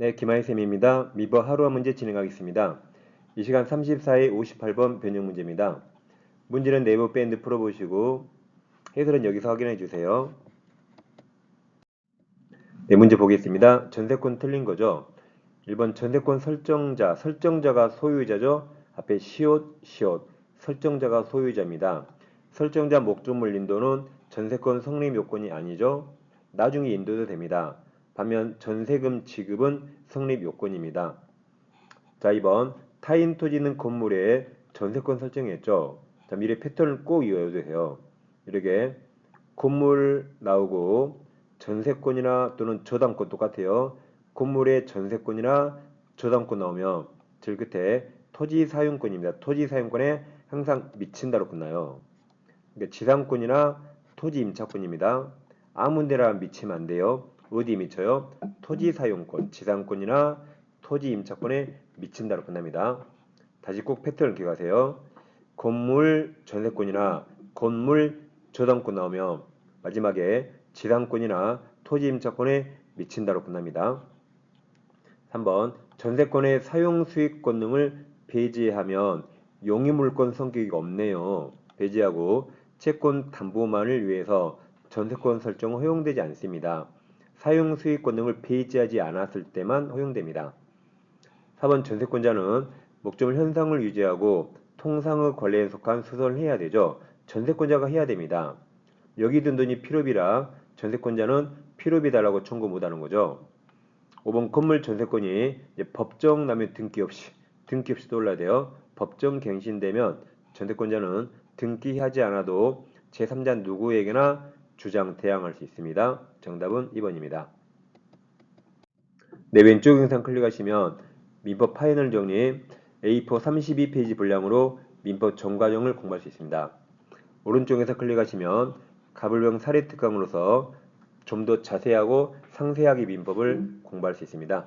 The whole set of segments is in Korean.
네, 김하희쌤입니다. 미버 하루와 문제 진행하겠습니다. 이 시간 34회 58번 변형 문제입니다. 문제는 네이버 밴드 풀어보시고 해설은 여기서 확인해 주세요. 네, 문제 보겠습니다. 전세권 틀린 거죠. 1번 전세권 설정자, 설정자가 소유자죠. 앞에 시옷, 시옷, 설정자가 소유자입니다. 설정자 목조물 인도는 전세권 성립 요건이 아니죠. 나중에 인도도 됩니다. 반면 전세금 지급은 성립 요건입니다. 자, 2번 타인 토지는 건물에 전세권 설정했죠. 자, 미래 패턴을 꼭 이어주세요. 이렇게 건물 나오고 전세권이나 또는 저당권 똑같아요. 건물의 전세권이나 저당권 나오면 제일 끝에 토지 사용권입니다. 토지 사용권에 항상 미친다로 끝나요. 그러니까 지상권이나 토지 임차권입니다. 아무 데나 미치면 안 돼요. 어디 미쳐요? 토지 사용권, 지상권이나 토지 임차권에 미친다로 끝납니다. 다시 꼭 패턴을 기억하세요. 건물 전세권이나 건물 저당권 나오면 마지막에 지상권이나 토지 임차권에 미친다로 끝납니다. 3번 전세권의 사용 수익 권능을 배제하면 용의물권 성격이 없네요. 배제하고 채권 담보만을 위해서 전세권 설정 허용되지 않습니다. 사용 수익 권능을 배제하지 않았을 때만 허용됩니다. 4번 전세권자는 목적물 현상을 유지하고 통상의 관리에 속한 수선을 해야 되죠. 전세권자가 해야 됩니다. 여기 든 돈이 필요비라 전세권자는 필요비 달라고 청구 못하는 거죠. 5번 건물 전세권이 법정 나면 등기 없이 등기 없이 떠올라야 돼요. 법정 갱신되면 전세권자는 등기하지 않아도 제3자 누구에게나 주장 대항할 수 있습니다. 정답은 2번입니다. 네, 왼쪽 영상 클릭하시면 민법 파이널 정리 A4 32페이지 분량으로 민법 전 과정을 공부할 수 있습니다. 오른쪽에서 클릭하시면 가불병 사례 특강으로서 좀 더 자세하고 상세하게 민법을 공부할 수 있습니다.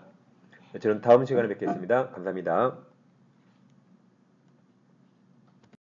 저는 다음 시간에 뵙겠습니다. 감사합니다.